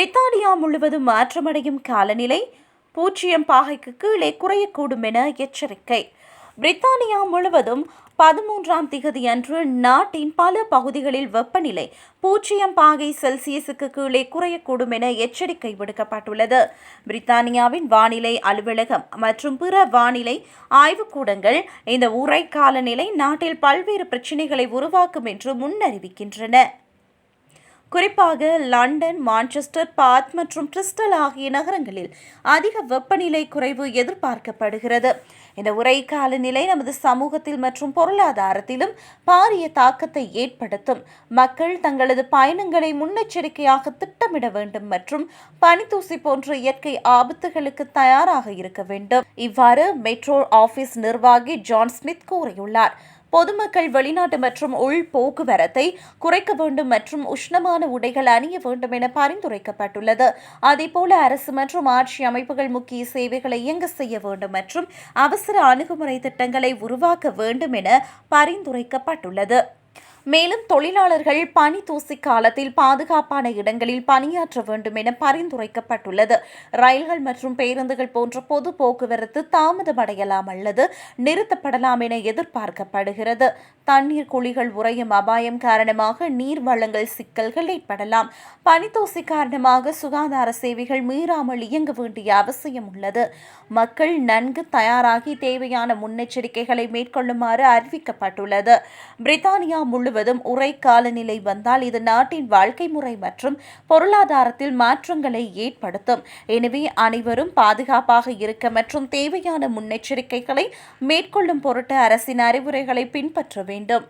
பிரித்தானியா முழுவதும் மாற்றமடையும் காலநிலை பூஜ்ஜியம் பாகைக்கு கீழே குறையக்கூடும் என எச்சரிக்கை. பிரித்தானியா முழுவதும் பதிமூன்றாம் திகதி அன்று நாட்டின் பல பகுதிகளில் வெப்பநிலை பூஜ்ஜியம் பாகை செல்சியஸுக்கு கீழே குறையக்கூடும் என எச்சரிக்கை விடுக்கப்பட்டுள்ளது. பிரித்தானியாவின் வானிலை அலுவலகம் மற்றும் பிற வானிலை ஆய்வுக்கூடங்கள் இந்த உரை காலநிலை நாட்டில் பல்வேறு பிரச்சினைகளை உருவாக்கும் என்று முன்னறிவிக்கின்றன. குறிப்பாக லண்டன் மான்செஸ்டர் பாத் மற்றும் பிரிஸ்டல் ஆகிய நகரங்களில் அதிக வெப்பநிலை குறைவு எதிர்பார்க்கப்படுகிறது. இந்த உரை காலநிலை நமது சமூகத்தில் மற்றும் பொருளாதாரத்திலும் பாரிய தாக்கத்தை ஏற்படுத்தும். மக்கள் தங்களது பயணங்களை முன்னெச்சரிக்கையாக திட்டமிட வேண்டும் மற்றும் பனித்தூசி போன்ற இயற்கை ஆபத்துகளுக்கு தயாராக இருக்க வேண்டும். இவ்வாறு மெட்ரோ ஆபீஸ் நிர்வாகி ஜான் ஸ்மித் கூறியுள்ளார். பொதுமக்கள் வெளிநாட்டு மற்றும் உள் போக்குவரத்தை குறைக்க வேண்டும் மற்றும் உஷ்ணமான உடைகள் அணிய வேண்டும் என பரிந்துரைக்கப்பட்டுள்ளது. அதேபோல அரசு மற்றும் ஆட்சி அமைப்புகள் முக்கிய சேவைகளை இயங்க செய்ய வேண்டும் மற்றும் அவசர அணுகுமுறை திட்டங்களை உருவாக்க வேண்டும் என பரிந்துரைக்கப்பட்டுள்ளது. மேலும் தொழிலாளர்கள் பனி தூசி காலத்தில் பாதுகாப்பான இடங்களில் பணியாற்ற வேண்டும் என பரிந்துரைக்கப்பட்டுள்ளது. ரயில்கள் மற்றும் பேருந்துகள் போன்ற பொது போக்குவரத்து தாமதமடையலாம் அல்லது நிறுத்தப்படலாம் என எதிர்பார்க்கப்படுகிறது. தண்ணீர் குழிகள் உறையும் அபாயம் காரணமாக நீர் வளங்கள் சிக்கல்கள் ஏற்படலாம். பனித்தூசி காரணமாக சுகாதார சேவைகள் மீறாமல் இயங்க வேண்டிய அவசியம் உள்ளது. மக்கள் நன்கு தயாராகி தேவையான முன்னெச்சரிக்கைகளை மேற்கொள்ளுமாறு அறிவிக்கப்பட்டுள்ளது. பிரித்தானியா முழுவதும் உரை காலநிலை வந்தால் இது நாட்டின் வாழ்க்கை முறை மற்றும் பொருளாதாரத்தில் மாற்றங்களை ஏற்படுத்தும். எனவே அனைவரும் பாதுகாப்பாக இருக்க மற்றும் தேவையான முன்னெச்சரிக்கைகளை மேற்கொள்ளும் பொருட்டு அரசின் அறிவுரைகளை பின்பற்ற வேண்டும்.